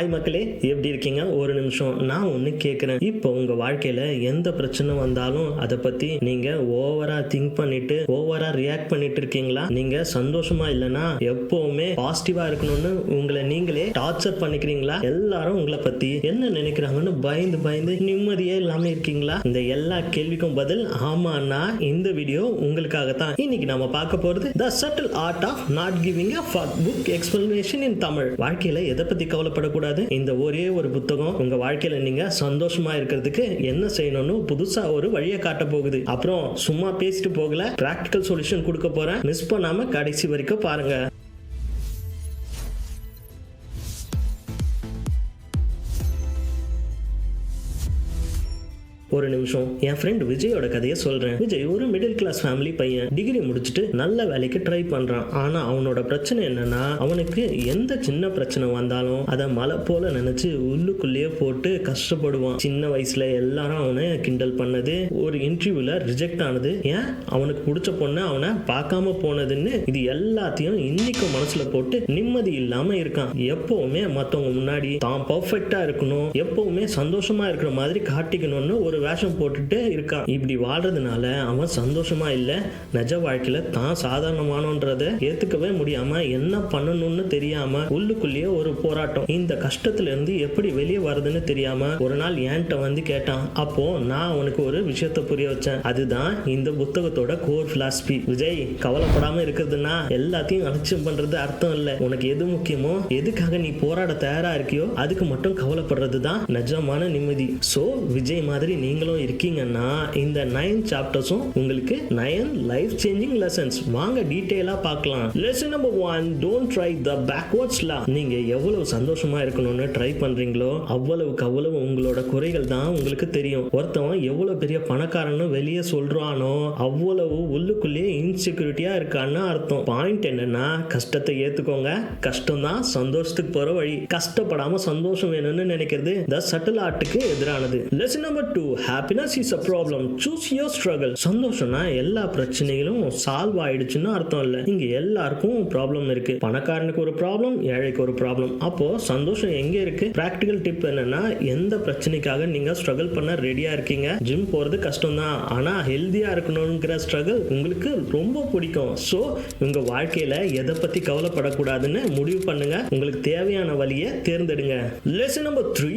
Hi மக்களே. எப்படி இருக்கீங்க? ஒரு நிமிஷம் நான் ஒன்று கேட்குறேன் இப்போ உங்க வாழ்க்கையில எந்த பிரச்சனை வந்தாலும் அதை பத்தி நீங்க ஓவரா திங்க் பண்ணிட்டு ஓவரா ரியாக்ட் பண்ணிட்டு இருக்கீங்களா? நீங்க சந்தோஷமா இல்லைன்னா எப்பவுமே பாசிட்டிவா இருக்கணும்னு உங்களை நீங்களே டார்ச்சர் பண்ணிக்கிறீங்களா? எல்லாரும் உங்களை பத்தி என்ன நினைக்கிறாங்கன்னு பயந்து பயந்து நிம்மதியே இல்லாம இருக்கீங்களா? இந்த எல்லா கேள்விக்கும் பதில் ஆமாண்ணா இந்த வீடியோ உங்களுக்காக தான் இன்னைக்கு நாம பார்க்க போறது the subtle art of not giving a book explanation in Tamil வாழ்க்கையில எதை பத்தி கவலைப்படக்கூடாது? இந்த ஒரே ஒரு புத்தகம் உங்க வாழ்க்கையில நீங்க சந்தோஷமா இருக்கிறதுக்கு என்ன செய்யணும்னு புதுசா ஒரு வழியை காட்ட போகுது. அப்புறம் சும்மா பேசிட்டு போகல. பிராக்டிக்கல் சொல்யூஷன் கொடுக்க போறேன். மிஸ் பண்ணாம கடைசி வரைக்கும் பாருங்க. ஒரு நிமிஷம் என் ஃப்ரெண்ட் விஜயோட கதையை சொல்றேன். விஜய் ஒரு மிடில் கிளாஸ் ஃபேமிலி பையன். டிகிரி முடிச்சுட்டு நல்ல வேலைக்கு ட்ரை பண்றான். ஆனா அவனோட பிரச்சனை என்னன்னா அவனுக்கு எந்த சின்ன பிரச்சனை வந்தாலும் அதை மலை போல நினைச்சு உள்ளுக்குள்ளேயே போட்டு கஷ்டப்படுவான். சின்ன வயசுல எல்லாரும் அவனை கிண்டல் பண்ணது ஒரு இன்டர்வியூல ரிஜெக்ட் ஆனது. ஏன்? அவனுக்கு பிடிச்ச பொண்ணு அவனை பார்க்காம போனதுன்னு இது எல்லாத்தையும் இன்னைக்கு மனசுல போட்டு நிம்மதி இல்லாம இருக்கான். எப்பவுமே மத்தவங்க முன்னாடி தான் பர்ஃபெக்டா இருக்கணும் எப்பவுமே சந்தோஷமா இருக்கிற மாதிரி காட்டிக்கணும்னு ஒரு வேஷம் போட்டுட்டு இருக்கான். இப்படி வாழ்றதுனால அவன் சந்தோஷமா இல்ல நிஜ வாழ்க்கையில தான் சாதாரணமானன்றத ஏத்துக்கவே முடியாம என்ன பண்ணணும்னு தெரியாம உள்ளுக்குள்ளேயே ஒரு போராட்டம். இந்த கஷ்டத்துல இருந்து எப்படி வெளியே வர்றதுன்னு தெரியாம ஒரு நாள் என்கிட்ட வந்து கேட்டான். அப்போ நான் அவனுக்கு ஒரு விஷயத்த புரிய வச்சேன். அதுதான் இந்த புத்தகத்தோட கோர் பிலாசபி விஜய் கவலைப்படாம இருக்கிறதுனா எல்லாத்தையும் அலட்சியம் பண்றது அர்த்தம் இல்ல. உனக்கு எது முக்கியமோ எதுக்காக நீ போராட தயாரா இருக்கியோ அதுக்கு மட்டும் கவலைப்படுறது தான் நிஜமான நிம்மதி. சோ விஜய் மாதிரி நீ நீங்களும் இருக்கீங்கன்னா இந்த நைன் சாப்டர்ஸும் உங்களுக்கு நயன் லைஃப் சேஞ்சிங் லெசன்ஸ் வாங்க டீட்டெயிலா பார்க்கலாம். Lesson number one don't try the backwards law நீங்க எவ்வளவு சந்தோஷமா இருக்கணும்னு ட்ரை பண்றீங்களோ அவ்வளவுக்கு அவ்வளவு உங்களோட குறைகள் தான் உங்களுக்கு தெரியும். ஒருத்தவன் எவ்வளவு பெரிய பணக்காரன்னு வெளியே சொல்றானோ அவ்வளவு உள்ளுக்குள்ளேயே இன்செக்யூரிட்டியா இருக்கான்னு அர்த்தம். பாயிண்ட் என்னன்னா கஷ்டத்தை ஏத்துக்கோங்க. கஷ்டம் தான் சந்தோஷத்துக்கு போற வழி. கஷ்டப்படாம சந்தோஷம் வேணும்னு நினைக்கிறது த சட்டில் ஆர்ட்டுக்கு எதிரானது. Lesson number two happiness is a problem choose your struggle சந்தோஷம்னா எல்லா பிரச்சனைகளும் சால்வ் ஆயிடுச்சுன்னு அர்த்தம் இல்லை. இங்க எல்லாருக்கும் ப்ராப்ளம் இருக்கு. பணக்காரனுக்கு ஒரு ப்ராப்ளம் ஏழைக்கு ஒரு ப்ராப்ளம் அப்போ சந்தோஷம் எங்க இருக்கு? ப்ராக்டிக்கல் டிப் என்னன்னா எந்த பிரச்சனைக்காக நீங்க ஸ்ட்ரகிள் பண்ண ரெடியா இருக்கீங்க? ஜிம் போறது கஷ்டம் தான் ஆனா ஹெல்தியா இருக்கணுங்கிற ஸ்ட்ரகிள் உங்களுக்கு ரொம்ப பிடிக்கும். ஸோ உங்க வாழ்க்கையில எதை பத்தி கவலைப்படக்கூடாதுன்னு முடிவு பண்ணுங்க. உங்களுக்கு தேவையான வழியை தேர்ந்தெடுங்க. Lesson number three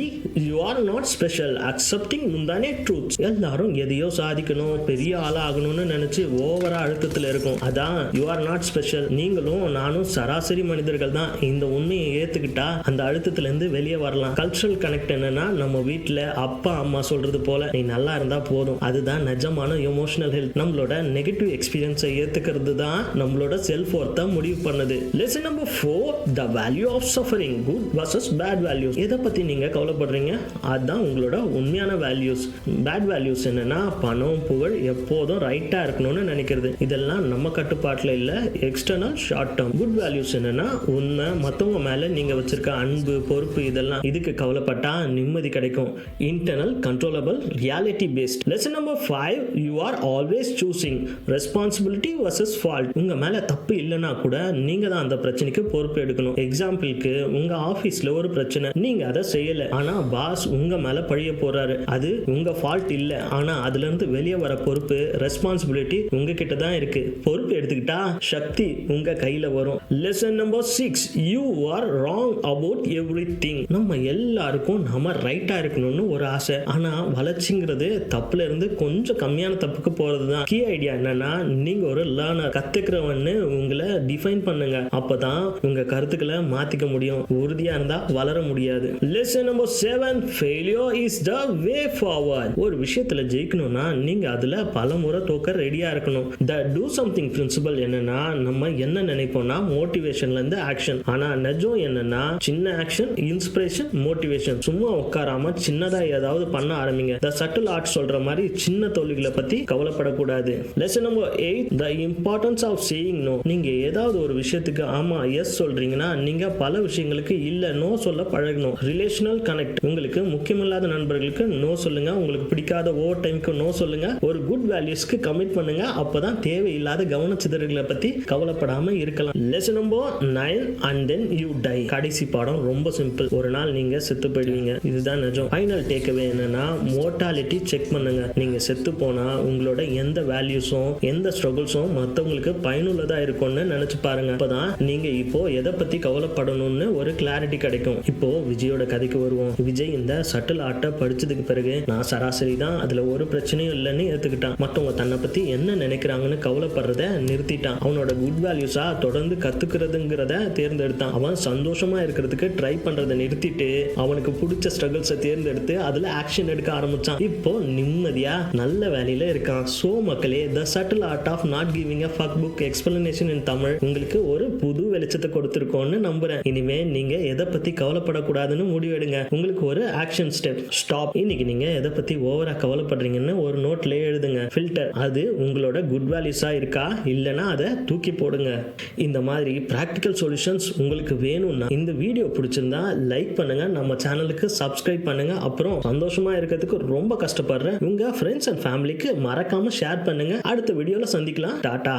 you are not special accepting முந்தானே truth எல்லாரும் எதையோ சாதிக்கணும் பெரிய ஆளாகணும்னு நினைச்சு ஓவரா அழுத்தத்துல இருக்கும். அதான் யூ ஆர் நாட் ஸ்பெஷல் நீங்களும் நானும் சராசரி மனிதர்கள் தான். இந்த உண்மையை ஏத்துக்கிட்டா அந்த அழுத்தத்துல இருந்து வெளியே வரலாம். கல்ச்சுரல் கனெக்ட் என்னன்னா நம்ம வீட்டுல அப்பா அம்மா சொல்றது போல நீ நல்லா இருந்தா போதும். அதுதான் நிஜமான எமோஷனல் ஹெல்த் நம்மளோட நெகட்டிவ் எக்ஸ்பீரியன்ஸை ஏத்துக்கிறது தான் நம்மளோட செல்ஃப் ஒர்த்தை முடிவு பண்ணுது. Lesson number four the value of suffering good versus bad values எதை பத்தி நீங்க கவலைப்படுறீங்க? அதுதான் உங்களோட உண்மையான வேல்யூஸ் பேட் வேல்யூஸ் என்னன்னா பணம் புகழ் எப்போதும் ரைட்டா இருக்கணும்னு நினைக்கிறது. இதெல்லாம் நம்ம கட்டுப்பாட்டுல இல்ல external short term good values என்னன்னா உண்மை மத்தவங்க மேல நீங்க வச்சிருக்க அன்பு பொறுப்பு இதெல்லாம் இதுக்கு கவலைப்பட்டா நிம்மதி கிடைக்கும். Internal controllable reality based lesson number five you are always choosing responsibility versus fault உங்க மேல தப்பு இல்லைன்னா கூட நீங்க தான் அந்த பிரச்சனைக்கு பொறுப்பு எடுக்கணும். எக்ஸாம்பிளுக்கு உங்க ஆபீஸ்ல ஒரு பிரச்சனை. நீங்க அதை செய்யல. ஆனா பாஸ் உங்க மேல பழிய போறாரு அது உங்கள் ஃபால்ட் இல்லை. ஆனால் அதுலேருந்து வெளியே வர பொறுப்பு ரெஸ்பான்சிபிலிட்டி உங்ககிட்ட தான் இருக்கு. பொறுப்பு எடுத்துக்கிட்டா சக்தி உங்க கையில வரும். Lesson number six you are wrong about everything நம்ம எல்லாருக்கும் நம்ம ரைட்டா இருக்கணும்னு ஒரு ஆசை. ஆனா வளர்ச்சிங்கிறது தப்புல இருந்து கொஞ்சம் கம்மியான தப்புக்கு போறது தான் கீ ஐடியா என்னன்னா நீங்க ஒரு லேர்னர் கத்துக்கிறவன்னு உங்களை டிஃபைன் பண்ணுங்க. அப்பதான் உங்க கருத்துக்களை மாத்திக்க முடியும். உறுதியா இருந்தா வளர முடியாது. Lesson number seven failure is the way forward ஒரு விஷயத்துல ஜெயிக்கணும்னா நீங்க அதுல பல முறை தோக்க ரெடியா இருக்கணும். த டூ சம்திங் பிரின்சிபல் என்னன்னா நம்ம என்ன நினைப்போம்னா மோட்டிவேஷன்ல இருந்து ஆக்ஷன் ஆனா நிஜம் என்னன்னா சின்ன ஆக்ஷன் இன்ஸ்பிரேஷன் மோட்டிவேஷன் சும்மா உட்காராம சின்னதா ஏதாவது பண்ண ஆரம்பிங்க. த சட்டில் ஆர்ட் சொல்ற மாதிரி சின்ன தொழில்களை பத்தி கவலைப்படக்கூடாது. Lesson number eight the importance of saying no நீங்க ஏதாவது ஒரு விஷயத்துக்கு ஆமா எஸ் சொல்றீங்கன்னா நீங்க பல விஷயங்களுக்கு இல்ல நோ சொல்ல பழகணும். ரிலேஷனல் கனெக்ட் உங்களுக்கு முக்கியமில்லாத நண்பர்களுக்கு நோ சொல்லுங்க உங்களுக்கு பிடிக்காத ஓவர் டைமுக்கு நோ சொல்லுங்க. ஒரு குட் வேல்யூஸ்க்கு கமிட் பண்ணுங்க. அப்பதான் தேவையில்லாத கவனச்சிதறல்களை பத்தி கவலைப்படாம இருக்கலாம். Lesson number nine and then you die கடைசி பாடம் ரொம்ப சிம்பிள் ஒரு நாள் நீங்க செத்து போயிடுவீங்க. இதுதான் நிஜம். ஃபைனல் டேக்அவே என்னன்னா மோர்டாலிட்டி செக் பண்ணுங்க. நீங்க செத்து போனா உங்களோட எந்த வேல்யூஸும் எந்த ஸ்ட்ரகிள்ஸும் மற்றவங்களுக்கு பயனுள்ளதா இருக்கும்னு நினைச்சு பாருங்க. அப்பதான் நீங்க இப்போ எதை பத்தி கவலைப்படணும்னு ஒரு கிளாரிட்டி கிடைக்கும். இப்போ விஜயோட கதைக்கு வருவோம். விஜய் இந்த சட்டில் ஆட்டை படிச்சதுக்கு பிறகு நான் சராசரி தான். அதுல ஒரு பிரச்சனையும் இல்லைன்னு ஏத்துக்கிட்டான். மற்றவங்க தன்னை பத்தி என்ன நினைக்கிறாங்கன்னு கவலைப்படுறத நிறுத்திட்டான். அவனோட குட் வேல்யூஸா தொடர்ந்து கத்துக்கிறதுங்கிறத தேர்ந்தெடுத்தான். அவன் சந்தோஷமா இருக்கிறதுக்கு ட்ரை பண்றதை நிறுத்திட்டு அவனுக்கு பிடிச்ச ஸ்ட்ரகிள்ஸை தேர்ந்தெடுத்து அதுல ஆக்ஷன் எடுக்க ஆரம்பிச்சான். இப்போ நிம்மதியா நல்ல வேலையில இருக்கான். சோ மக்களே the subtle art of not giving a fuck book explanation in Tamil உங்களுக்கு ஒரு புது வெளிச்சத்தை கொடுத்துருக்கோன்னு நம்புறேன். இனிமே நீங்க எதை பத்தி கவலைப்படக்கூடாதுன்னு முடிவெடுங்க. உங்களுக்கு ஒரு ஆக்ஷன் ஸ்டெப் ஸ்டாப் இன்னைக்கு நீங்க எதை பற்றி ஓவராக கவலைப்படுறீங்கன்னு ஒரு நோட்ல எழுதுங்க. ஃபில்டர் அது உங்களோட குட் வேல்யூஸாக இருக்கா? இல்லைன்னா அதை தூக்கி போடுங்க. இந்த மாதிரி ப்ராக்டிக்கல் சொல்யூஷன்ஸ் உங்களுக்கு வேணும்னா இந்த வீடியோ பிடிச்சிருந்தா லைக் பண்ணுங்க. நம்ம சேனலுக்கு சப்ஸ்கிரைப் பண்ணுங்க. அப்புறம் சந்தோஷமா இருக்கிறதுக்கு ரொம்ப கஷ்டப்படுறேன். உங்க ஃப்ரெண்ட்ஸ் அண்ட் ஃபேமிலிக்கு மறக்காம ஷேர் பண்ணுங்க. அடுத்த வீடியோல சந்திக்கலாம். டாடா